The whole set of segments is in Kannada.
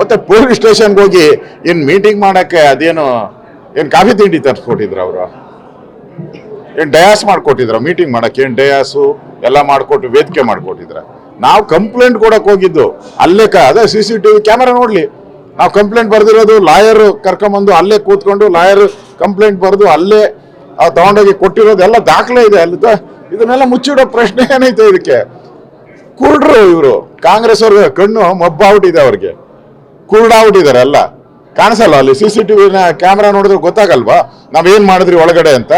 ಮತ್ತೆ ಪೊಲೀಸ್ ಸ್ಟೇಷನ್ಗೆ ಹೋಗಿ ಏನು ಮೀಟಿಂಗ್ ಮಾಡಕ್ಕೆ ಅದೇನು, ಏನು ಕಾಫಿ ತಿಂಡಿ ತರಿಸ್ಕೊಟ್ಟಿದ್ರು ಅವರು. ಏನು ಡಯಾಸ್ ಮಾಡಿಕೊಟ್ಟಿದ್ರು, ಮೀಟಿಂಗ್ ಮಾಡಕ್ಕೆ ಏನು ಡಯಾಸು ಎಲ್ಲ ಮಾಡಿಕೊಟ್ಟು ವೇದಿಕೆ ಮಾಡ್ಕೊಟ್ಟಿದ್ರ. ನಾವು ಕಂಪ್ಲೇಂಟ್ ಕೊಡಕ್ ಹೋಗಿದ್ದು, ಅಲ್ಲೇ ಕ ಅದೇ C C T V camera ನೋಡ್ಲಿ. ನಾವು ಕಂಪ್ಲೇಂಟ್ ಬರ್ದಿರೋದು, ಲಾಯರ್ ಕರ್ಕೊಂಬಂದು ಅಲ್ಲೇ ಕೂತ್ಕೊಂಡು ಲಾಯರ್ ಕಂಪ್ಲೇಂಟ್ ಬರೆದು ಅಲ್ಲೇ ತಗೊಂಡೋಗಿ ಕೊಟ್ಟಿರೋದು ಎಲ್ಲ ದಾಖಲೆ ಇದೆ. ಅಲ್ಲಿ ಇದನ್ನೆಲ್ಲ ಮುಚ್ಚಿಡೋ ಪ್ರಶ್ನೆ ಏನೈತೆ ಇದಕ್ಕೆ? ಕುರುಡ್ರು ಇವರು ಕಾಂಗ್ರೆಸ್ ಅವ್ರಿಗೆ ಕಣ್ಣು ಮಬ್ಬಾಗ್ಬಿಟ್ಟಿದೆ ಅವ್ರಿಗೆ. ಕುರುಡಾಗ್ಬಿಟ್ಟಿದ್ದಾರೆ ಅಲ್ಲ ಕಾಣಿಸಲ್ಲ ಅಲ್ಲಿ ಸಿ ಸಿ ಟಿವಿನ ಕ್ಯಾಮ್ರಾ ನೋಡಿದ್ರೆ ಗೊತ್ತಾಗಲ್ವಾ? ನಾವೇನ್ ಮಾಡಿದ್ರಿ ಒಳಗಡೆ ಅಂತ?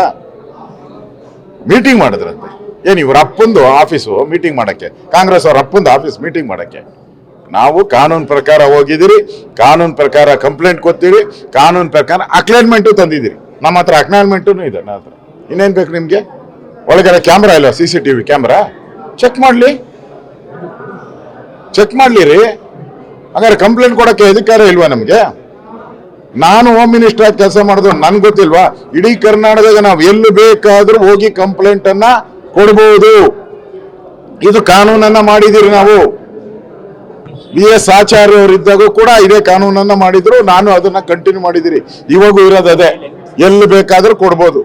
ಮೀಟಿಂಗ್ ಮಾಡಿದ್ರಂತೆ. ಏನ್ ಇವ್ರ ಅಪ್ಪಂದು ಆಫೀಸು ಮೀಟಿಂಗ್ ಮಾಡಕ್ಕೆ? ಕಾಂಗ್ರೆಸ್ ಅವ್ರ ಅಪ್ಪಂದು ಆಫೀಸ್ ಮೀಟಿಂಗ್ ಮಾಡಕ್ಕೆ? ನಾವು ಕಾನೂನು ಪ್ರಕಾರ ಹೋಗಿದ್ದೀರಿ, ಕಾನೂನು ಪ್ರಕಾರ ಕಂಪ್ಲೇಂಟ್ ಕೊತ್ತೀರಿ ಕಾನೂನು ಪ್ರಕಾರ ಅಕ್ಲೈನ್ಮೆಂಟು ತಂದಿದ್ದೀರಿ. ನಮ್ಮ ಹತ್ರ ಅಕ್ನಾಲ್ಮೆಂಟು ಇದೆ ನನ್ನ ಹತ್ರ. ಇನ್ನೇನು ಬೇಕು ನಿಮಗೆ? ಒಳಗಡೆ ಕ್ಯಾಮ್ರಾ ಇಲ್ಲ C C T V camera check ಮಾಡ್ಲಿ. ಚೆಕ್ ಮಾಡ್ಲಿ ರೀ ಹಾಗಾದ್ರೆ ಕಂಪ್ಲೇಂಟ್ ಕೊಡಕ್ಕೆ ಅಧಿಕಾರ ಇಲ್ವಾ ನಮಗೆ? ನಾನು ಹೋಮ್ ಮಿನಿಸ್ಟರ್ ಆಗಿ ಕೆಲಸ ಮಾಡಿದ್ರು ನನ್ಗೆ ಗೊತ್ತಿಲ್ವಾ? ಇಡೀ ಕರ್ನಾಟಕದಾಗ ನಾವು ಎಲ್ಲಿ ಬೇಕಾದ್ರೂ ಹೋಗಿ ಕಂಪ್ಲೇಂಟ್ ಅನ್ನ ಕೊಡ್ಬೋದು. ಇದು ಕಾನೂನನ್ನ ಮಾಡಿದಿರಿ ನಾವು. ಬಿ ಎಸ್ ಆಚಾರ್ಯ ಕೂಡ ಇದೇ ಕಾನೂನನ್ನ ಮಾಡಿದ್ರು, ನಾನು ಅದನ್ನ ಕಂಟಿನ್ಯೂ ಮಾಡಿದಿರಿ. ಇವಾಗೂ ಇರೋದು ಅದೇ. ಎಲ್ಲಿ ಬೇಕಾದ್ರೂ ಕೊಡ್ಬೋದು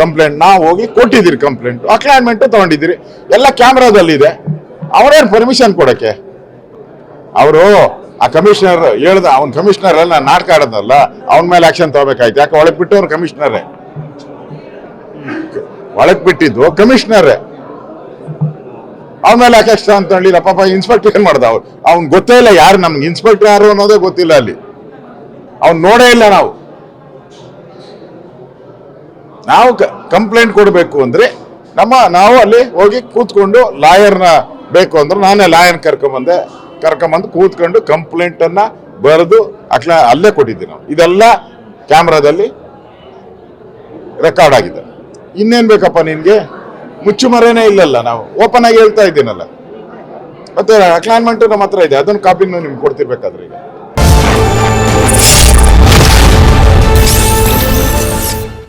ಕಂಪ್ಲೇಂಟ್ ನಾವು ಹೋಗಿ ಕೊಟ್ಟಿದ್ದೀರಿ ಕಂಪ್ಲೇಂಟ್ ಅಕ್ಲೈನ್ಮೆಂಟು ತಗೊಂಡಿದ್ದೀರಿ. ಎಲ್ಲ ಕ್ಯಾಮ್ರಾದಲ್ಲಿದೆ ಅವರೇನು ಪರ್ಮಿಷನ್ ಕೊಡಕ್ಕೆ? ಅವರು ಆ ಕಮಿಷನರ್ ಹೇಳ್ದ, ಅವ್ನ ಕಮಿಷನರ್ ಅಲ್ಲ, ನಾಟಕ ಆಡೋದಲ್ಲ, ಅವನ ಮೇಲೆ ಆಕ್ಷನ್ ತಗೋಬೇಕಾಯ್ತು. ಯಾಕೆ ಒಳಗ್ ಬಿಟ್ಟು ಅವ್ರು ಕಮಿಷನರೇ ಒಳಗ್ ಬಿಟ್ಟಿದ್ದು ಕಮಿಷನರೇ ಅವನ ಮೇಲೆ ಯಾಕೆ ಅಂತ ಹೇಳಿಲ್ಲ ಪಾಪ ಇನ್ಸ್ಪೆಕ್ಟರ್ ಏನ್ ಮಾಡ್ದ ಅವ್ರು? ಅವ್ನ್ ಗೊತ್ತೇ ಇಲ್ಲ ಯಾರು ನಮ್ಗೆ ಇನ್ಸ್ಪೆಕ್ಟರ್ ಯಾರು ಅನ್ನೋದೇ ಗೊತ್ತಿಲ್ಲ ಅಲ್ಲಿ. ಅವ್ನ್ ನೋಡೇ ಇಲ್ಲ ನಾವು. ನಾವು ಕಂಪ್ಲೇಂಟ್ ಕೊಡಬೇಕು ಅಂದ್ರೆ, ನಮ್ಮ, ನಾವು ಅಲ್ಲಿ ಹೋಗಿ ಕೂತ್ಕೊಂಡು ಲಾಯರ್ನ ಬೇಕು ಅಂದ್ರೆ ನಾನೇ ಲಾಯರ್ ಕರ್ಕೊಂಬಂದೆ ಕರ್ಕೊಂಬಂದು ಕೂತ್ಕೊಂಡು ಕಂಪ್ಲೇಂಟ್ ಅನ್ನ ಬರೆದು ಅಕ್ಲ ಅಲ್ಲೇ ಕೊಟ್ಟಿದ್ದೀವಿ ನಾವು. ಇದೆಲ್ಲ ಕ್ಯಾಮ್ರಾದಲ್ಲಿ ರೆಕಾರ್ಡ್ ಆಗಿದೆ. ಇನ್ನೇನ್ ಬೇಕಪ್ಪ ನಿನ್ಗೆ? ಮುಚ್ಚುಮರೇನೇ ಇಲ್ಲಲ್ಲ ನಾವು. ಓಪನ್ ಆಗಿ ಹೇಳ್ತಾ ಇದ್ದೀನಲ್ಲ. ಮತ್ತೆ ಅಕ್ಲೈನ್ಮೆಂಟ್ ನಮ್ಮ ಹತ್ರ ಇದೆ. ಅದನ್ನ ಕಾಪಿನೂ ನಿಮ್ಗೆ ಕೊಡ್ತಿರ್ಬೇಕಾದ್ರೆ ಈಗ.